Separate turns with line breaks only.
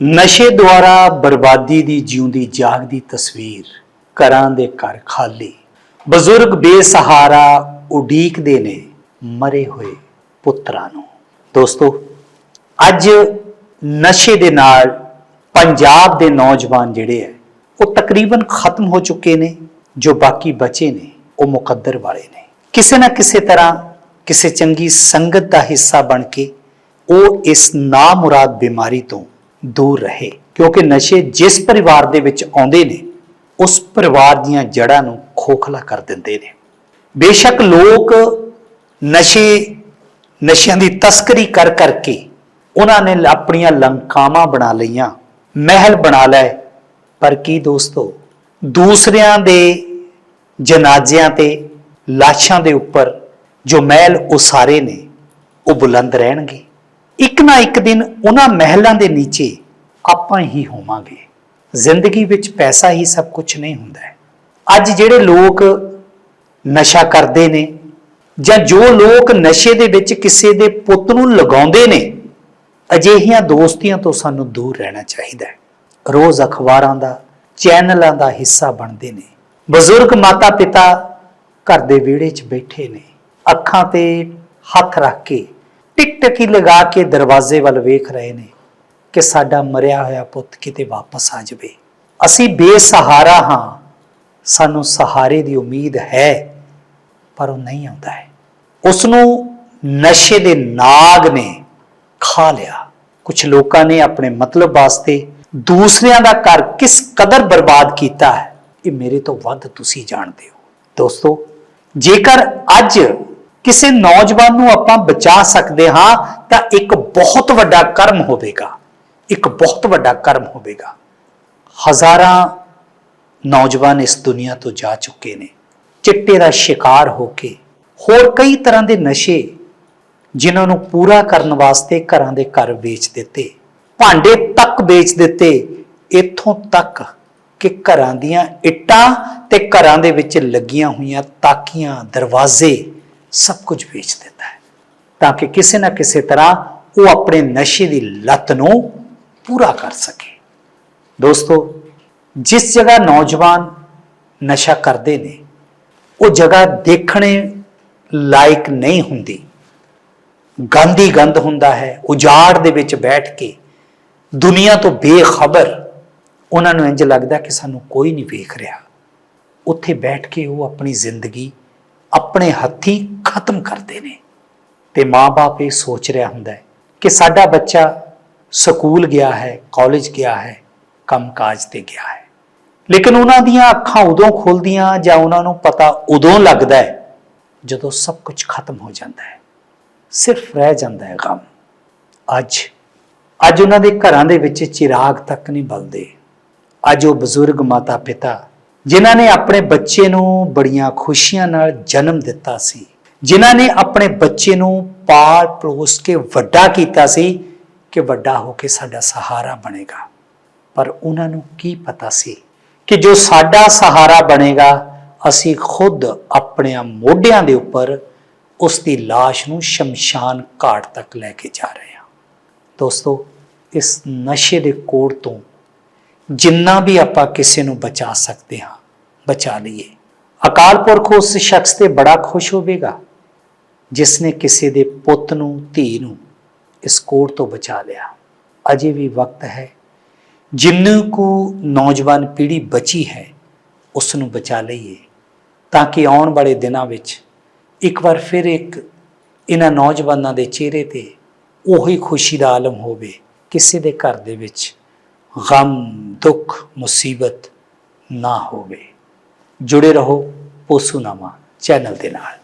ਨਸ਼ੇ ਦੁਆਰਾ ਬਰਬਾਦੀ ਦੀ ਜਿਉਂਦੀ ਜਾਗਦੀ ਤਸਵੀਰ, ਘਰਾਂ ਦੇ ਘਰ ਖਾਲੀ। ਬਜ਼ੁਰਗ ਬੇਸਹਾਰਾ ਉਡੀਕਦੇ ਨੇ ਮਰੇ ਹੋਏ ਪੁੱਤਰਾਂ ਨੂੰ। ਦੋਸਤੋ, ਅੱਜ ਨਸ਼ੇ ਦੇ ਨਾਲ ਪੰਜਾਬ ਦੇ ਨੌਜਵਾਨ ਜਿਹੜੇ ਹੈ, ਉਹ ਤਕਰੀਬਨ ਖਤਮ ਹੋ ਚੁੱਕੇ ਨੇ, ਜੋ ਬਾਕੀ ਬਚੇ ਨੇ, ਉਹ ਮੁਕੱਦਰ ਵਾਲੇ ਨੇ। ਕਿਸੇ ਨਾ ਕਿਸੇ ਤਰ੍ਹਾਂ ਕਿਸੇ ਚੰਗੀ ਸੰਗਤ ਦਾ ਹਿੱਸਾ ਬਣ ਕੇ ਉਹ ਇਸ ਨਾਮੁਰਾਦ ਬਿਮਾਰੀ ਤੋਂ ਦੂਰ ਰਹੇ। ਕਿਉਂਕਿ ਨਸ਼ੇ ਜਿਸ ਪਰਿਵਾਰ ਦੇ ਵਿੱਚ ਆਉਂਦੇ ਨੇ, ਉਸ ਪਰਿਵਾਰ ਦੀਆਂ ਜੜ੍ਹਾਂ ਨੂੰ ਖੋਖਲਾ ਕਰ ਦਿੰਦੇ ਨੇ। ਬੇਸ਼ੱਕ ਲੋਕ ਨਸ਼ੇ, ਨਸ਼ਿਆਂ ਦੀ ਤਸਕਰੀ ਕਰ ਕਰਕੇ ਉਹਨਾਂ ਨੇ ਆਪਣੀਆਂ ਲੰਕਾਵਾਂ ਬਣਾ ਲਈਆਂ, ਮਹਿਲ ਬਣਾ ਲਏ। ਪਰ ਕੀ ਦੋਸਤੋ, ਦੂਸਰਿਆਂ ਦੇ ਜਨਾਜ਼ਿਆਂ ਤੇ ਲਾਸ਼ਾਂ ਦੇ ਉੱਪਰ ਜੋ ਮਹਿਲ ਉਸਾਰੇ ਨੇ, ਉਹ ਬੁਲੰਦ ਰਹਿਣਗੇ। ਇੱਕ ਨਾ ਇੱਕ ਦਿਨ ਉਹਨਾਂ ਮਹਿਲਾਂ ਦੇ ਨੀਚੇ ਆਪਾਂ ਹੀ ਹੋਵਾਂਗੇ। ਜ਼ਿੰਦਗੀ ਵਿੱਚ ਪੈਸਾ ਹੀ ਸਭ ਕੁਝ ਨਹੀਂ ਹੁੰਦਾ ਅੱਜ ਜਿਹੜੇ ਲੋਕ ਨਸ਼ਾ ਕਰਦੇ ਨੇ ਜਾਂ ਜੋ ਲੋਕ ਨਸ਼ੇ ਦੇ ਵਿੱਚ ਕਿਸੇ ਦੇ ਪੁੱਤ ਨੂੰ ਲਗਾਉਂਦੇ ਨੇ, ਅਜਿਹੀਆਂ ਦੋਸਤੀਆਂ ਤੋਂ ਸਾਨੂੰ ਦੂਰ ਰਹਿਣਾ ਚਾਹੀਦਾ ਹੈ। ਰੋਜ਼ ਅਖਬਾਰਾਂ ਦਾ, ਚੈਨਲਾਂ ਦਾ ਹਿੱਸਾ ਬਣਦੇ ਨੇ। ਬਜ਼ੁਰਗ ਮਾਤਾ ਪਿਤਾ ਘਰ ਦੇ ਵਿਹੜੇ 'ਚ ਬੈਠੇ ਨੇ। ਅੱਖਾਂ ਤੇ ਹੱਥ ਰੱਖ ਕੇ ਟਿਕ ਟਿਕੀ ਲਗਾ ਕੇ ਦਰਵਾਜ਼ੇ ਵੱਲ ਵੇਖ ਰਹੇ ਨੇ ਕਿ ਸਾਡਾ ਮਰਿਆ ਹੋਇਆ ਪੁੱਤ ਕਿਤੇ ਵਾਪਸ ਆ ਜਾਵੇ। ਅਸੀਂ ਬੇਸਹਾਰਾ ਹਾਂ। ਸਾਨੂੰ ਸਹਾਰੇ ਦੀ ਉਮੀਦ ਹੈ, ਪਰ ਉਹ ਨਹੀਂ ਆਉਂਦਾ ਹੈ। ਉਸ ਨੂੰ ਨਸ਼ੇ ਦੇ ਨਾਗ ਨੇ ਖਾ ਲਿਆ। ਕੁਝ ਲੋਕਾਂ ਨੇ ਆਪਣੇ ਮਤਲਬ ਵਾਸਤੇ ਦੂਸਰਿਆਂ ਦਾ ਘਰ ਕਿਸ ਕਦਰ ਬਰਬਾਦ ਕੀਤਾ ਹੈ, ਇਹ ਮੇਰੇ ਤੋਂ ਵੱਧ ਤੁਸੀਂ ਜਾਣਦੇ ਹੋ। ਦੋਸਤੋ, ਜੇਕਰ ਅੱਜ ਕਿਸੇ ਨੌਜਵਾਨ ਨੂੰ ਆਪਾਂ ਬਚਾ ਸਕਦੇ ਹਾਂ, ਤਾਂ ਇੱਕ ਬਹੁਤ ਵੱਡਾ ਕਰਮ ਹੋਵੇਗਾ। ਇੱਕ ਬਹੁਤ ਵੱਡਾ ਕਰਮ ਹੋਵੇਗਾ। ਹਜ਼ਾਰਾਂ ਨੌਜਵਾਨ ਇਸ ਦੁਨੀਆ ਤੋਂ ਜਾ ਚੁੱਕੇ ਨੇ। ਚਿੱਟੇ ਦਾ ਸ਼ਿਕਾਰ ਹੋ ਕੇ। ਹੋਰ ਕਈ ਤਰ੍ਹਾਂ ਦੇ ਨਸ਼ੇ ਜਿਨ੍ਹਾਂ ਨੂੰ ਪੂਰਾ ਕਰਨ ਵਾਸਤੇ ਘਰਾਂ ਦੇ ਘਰ ਵੇਚ ਦਿੱਤੇ। ਭਾਂਡੇ ਤੱਕ ਵੇਚ ਦਿੱਤੇ। ਇੱਥੋਂ ਤੱਕ ਕਿ ਘਰਾਂ ਦੀਆਂ ਇੱਟਾਂ ਤੇ ਘਰਾਂ ਦੇ ਵਿੱਚ ਲੱਗੀਆਂ ਹੋਈਆਂ ਤਾਕੀਆਂ, ਦਰਵਾਜ਼ੇ ਸਭ ਕੁਝ ਵੇਚ ਦਿੱਤਾ ਹੈ, ਤਾਂ ਕਿ ਕਿਸੇ ਨਾ ਕਿਸੇ ਤਰ੍ਹਾਂ ਉਹ ਆਪਣੇ ਨਸ਼ੇ ਦੀ ਲੱਤ ਨੂੰ ਪੂਰਾ ਕਰ ਸਕੇ। ਦੋਸਤੋ, ਜਿਸ ਜਗ੍ਹਾ ਨੌਜਵਾਨ ਨਸ਼ਾ ਕਰਦੇ ਨੇ, ਉਹ ਜਗ੍ਹਾ ਦੇਖਣੇ ਲਾਇਕ ਨਹੀਂ ਹੁੰਦੀ। ਗੰਦੀ ਗੰਦ ਹੁੰਦਾ ਹੈ, ਉਜਾੜ ਦੇ ਵਿੱਚ ਬੈਠ ਕੇ ਦੁਨੀਆ ਤੋਂ ਬੇਖਬਰ ਉਹਨਾਂ ਨੂੰ ਇੰਜ ਲੱਗਦਾ ਕਿ ਸਾਨੂੰ ਕੋਈ ਨਹੀਂ ਵੇਖ ਰਿਹਾ। ਉੱਥੇ ਬੈਠ ਕੇ ਉਹ ਆਪਣੀ ਜ਼ਿੰਦਗੀ ਆਪਣੇ ਹੱਥੀਂ ਖਤਮ ਕਰਦੇ ਨੇ। ਤੇ ਮਾਪੇ ਇਹ ਸੋਚ ਰਿਹਾ ਹੁੰਦਾ ਹੈ ਕਿ ਸਾਡਾ ਬੱਚਾ ਸਕੂਲ ਗਿਆ ਹੈ, ਕਾਲਜ ਗਿਆ ਹੈ, ਕੰਮਕਾਜ ਤੇ ਗਿਆ ਹੈ। ਲੇਕਿਨ ਉਹਨਾਂ ਦੀਆਂ ਅੱਖਾਂ ਉਦੋਂ ਖੁੱਲਦੀਆਂ ਜਾਂ ਉਹਨਾਂ ਨੂੰ ਪਤਾ ਉਦੋਂ ਲੱਗਦਾ ਹੈ ਜਦੋਂ ਸਭ ਕੁਝ ਖਤਮ ਹੋ ਜਾਂਦਾ ਹੈ। ਸਿਰਫ ਰਹਿ ਜਾਂਦਾ ਹੈ ਗਮ ਅੱਜ ਅੱਜ ਉਹਨਾਂ ਦੇ ਘਰਾਂ ਦੇ ਵਿੱਚ ਚਿਰਾਗ ਤੱਕ ਨਹੀਂ ਬਲਦੇ। ਅੱਜ ਉਹ ਬਜ਼ੁਰਗ ਮਾਤਾ ਪਿਤਾ ਜਿਨ੍ਹਾਂ ਨੇ ਆਪਣੇ ਬੱਚੇ ਨੂੰ ਬੜੀਆਂ ਖੁਸ਼ੀਆਂ ਨਾਲ ਜਨਮ ਦਿੱਤਾ ਸੀ ਜਿਨ੍ਹਾਂ ਨੇ ਆਪਣੇ ਬੱਚੇ ਨੂੰ ਪਾਲ ਪਲੋਸ ਕੇ ਵੱਡਾ ਕੀਤਾ ਸੀ ਕਿ ਵੱਡਾ ਹੋ ਕੇ ਸਾਡਾ ਸਹਾਰਾ ਬਣੇਗਾ। ਪਰ ਉਹਨਾਂ ਨੂੰ ਕੀ ਪਤਾ ਸੀ ਕਿ ਜੋ ਸਾਡਾ ਸਹਾਰਾ ਬਣੇਗਾ, ਅਸੀਂ ਖੁਦ ਆਪਣੇ ਮੋਢਿਆਂ ਦੇ ਉੱਪਰ ਉਸ ਦੀ লাশ ਨੂੰ ਸ਼ਮਸ਼ਾਨ ਘਾਟ ਤੱਕ ਲੈ ਕੇ ਜਾ ਰਹੇ ਹਾਂ। ਦੋਸਤੋ, ਇਸ ਨਸ਼ੇ ਦੇ ਕੋੜ ਤੋਂ ਜਿੰਨਾ ਵੀ ਆਪਾਂ ਕਿਸੇ ਨੂੰ ਬਚਾ ਸਕਦੇ ਹਾਂ, ਬਚਾ ਲਈਏ। ਅਕਾਲ ਪੁਰਖ ਉਸ ਸ਼ਖਸ ਤੇ ਬੜਾ ਖੁਸ਼ ਹੋਵੇਗਾ। ਜਿਸ ਨੇ ਕਿਸੇ ਦੇ ਪੁੱਤ ਨੂੰ, ਧੀ ਨੂੰ ਇਸ ਕੋੜ ਤੋਂ ਬਚਾ ਲਿਆ। ਅਜੇ ਵੀ ਵਕਤ ਹੈ। ਜਿੰਨੂੰ ਕੋ ਨੌਜਵਾਨ ਪੀੜ੍ਹੀ ਬਚੀ ਹੈ, ਉਸ ਨੂੰ ਬਚਾ ਲਈਏ, ਤਾਂ ਕਿ ਆਉਣ ਵਾਲੇ ਦਿਨਾਂ ਵਿੱਚ ਇੱਕ ਵਾਰ ਫਿਰ ਇੱਕ ਇਹਨਾਂ ਨੌਜਵਾਨਾਂ ਦੇ ਚਿਹਰੇ ਤੇ ਉਹੀ ਖੁਸ਼ੀ ਦਾ ਆਲਮ ਹੋਵੇ, ਕਿਸੇ ਦੇ ਘਰ ਦੇ ਵਿੱਚ ਗਮ, ਦੁੱਖ, ਮੁਸੀਬਤ ਨਾ ਹੋਵੇ। ਜੁੜੇ ਰਹੋ ਪੋਸੂਨਾਮਾ ਚੈਨਲ ਦੇ ਨਾਲ।